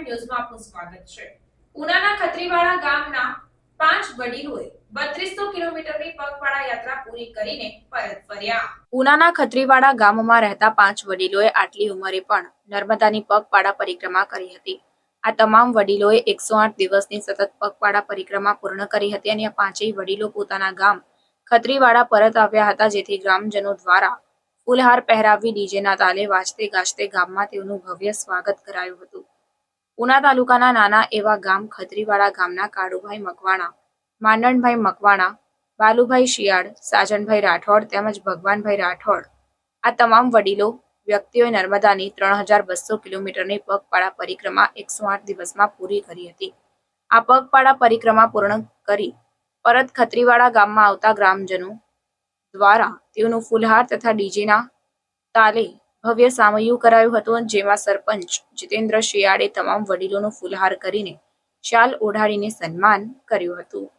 Prime ન્યૂઝમાં આપનું સ્વાગત છે. ઉનાના ખત્રીવાડા ગામના પાંચ વડીલોએ બત્રીસો કિલોમીટરની પગપાળા યાત્રા પૂરી કરીને પરત ફર્યા. ઉનાના ખત્રીવાડા ગામમાં રહેતા પાંચ વડીલોએ આટલી ઉંમરે પણ નર્મદાની પગપાળા પરિક્રમા કરી હતી. આ તમામ વડીલોએ એકસો આઠ દિવસની સતત પગપાળા પરિક્રમા પૂર્ણ કરી હતી અને પાંચેય વડીલો પોતાના ગામ ખત્રીવાડા પરત આવ્યા હતા, જેથી ગ્રામજનો દ્વારા ફૂલહાર પહેરાવી ડીજેના તાલે વાજતે ગાજતે ગામમાં તેઓનું ભવ્ય સ્વાગત કરાયું હતું. ઉના તાલુકાના નાના એવા ગામ ખત્રીવાડા ગામના કાળુભાઈ મકવાણા, માંડણભાઈ મકવાણા, બાલુભાઈ શિયાળ, સાજનભાઈ રાઠોડ તેમજ ભગવાનભાઈ રાઠોડ. આ તમામ વડીલો વ્યક્તિઓએ નર્મદાની ત્રણ હજાર બસો કિલોમીટરની પગપાળા પરિક્રમા એકસો આઠ દિવસમાં પૂરી કરી હતી. આ પગપાળા પરિક્રમા પૂર્ણ કરી પરત ખત્રીવાડા ગામમાં આવતા ગ્રામજનો દ્વારા તેઓનું ફૂલહાર તથા ડીજેના તાલે ભવ્ય સામયું કરાયું હતું જેમાં સરપંચ જીતેન્દ્ર શિયાળે તમામ વડીલોનો ફુલહાર કરીને શાલ ઓઢાડીને સન્માન કર્યું હતું.